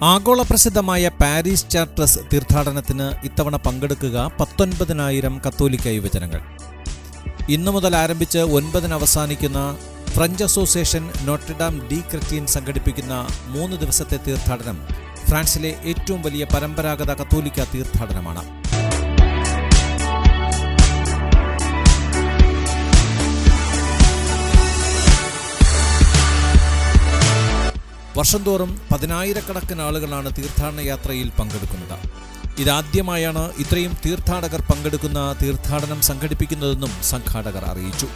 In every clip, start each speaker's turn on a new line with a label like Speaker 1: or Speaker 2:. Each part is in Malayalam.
Speaker 1: ആഗോള പ്രസിദ്ധമായ പാരീസ് ചാർട്ടസ് തീർത്ഥാടനത്തിന് ഇത്തവണ പങ്കെടുക്കുക പത്തൊൻപതിനായിരം കത്തോലിക്ക യുവജനങ്ങൾ. ഇന്നു മുതൽ ആരംഭിച്ച് ഒൻപതിന് അവസാനിക്കുന്ന French association Notre Dame de Christine സംഘടിപ്പിക്കുന്ന മൂന്ന് ദിവസത്തെ തീർത്ഥാടനം ഫ്രാൻസിലെ ഏറ്റവും വലിയ പരമ്പരാഗത കത്തോലിക്ക തീർത്ഥാടനമാണ്. വർഷം തോറും പതിനായിരക്കണക്കിന് ആളുകളാണ് തീർത്ഥാടന യാത്രയിൽ പങ്കെടുക്കുന്നത്. ഇതാദ്യമായാണ് ഇത്രയും തീർത്ഥാടകർ പങ്കെടുക്കുന്ന തീർത്ഥാടനം സംഘടിപ്പിക്കുന്നതെന്നും സംഘാടകർ അറിയിച്ചു.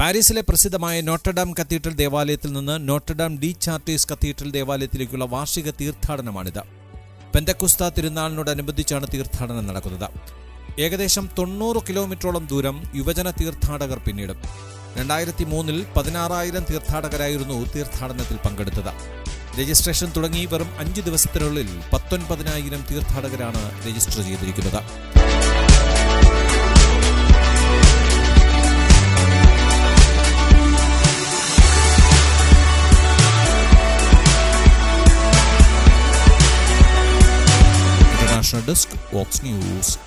Speaker 1: പാരീസിലെ പ്രസിദ്ധമായ നോട്ടഡാം കത്തീഡ്രൽ ദേവാലയത്തിൽ നിന്ന് Notre Dame de Chartres cathedral ദേവാലയത്തിലേക്കുള്ള വാർഷിക തീർത്ഥാടനമാണിത്. പെന്തക്കുസ്ത തിരുനാളിനോടനുബന്ധിച്ചാണ് തീർത്ഥാടനം നടക്കുന്നത്. ഏകദേശം തൊണ്ണൂറ് കിലോമീറ്ററോളം ദൂരം യുവജന തീർത്ഥാടകർ പിന്നിടും. രണ്ടായിരത്തി മൂന്നിൽ പതിനാറായിരം തീർത്ഥാടകരായിരുന്നു തീർത്ഥാടനത്തിൽ പങ്കെടുത്തത്. രജിസ്ട്രേഷൻ തുടങ്ങി വെറും അഞ്ച് ദിവസത്തിനുള്ളിൽ പത്തൊൻപതിനായിരം തീർത്ഥാടകരാണ് രജിസ്റ്റർ ചെയ്തിരിക്കുന്നത്. desk Vox News.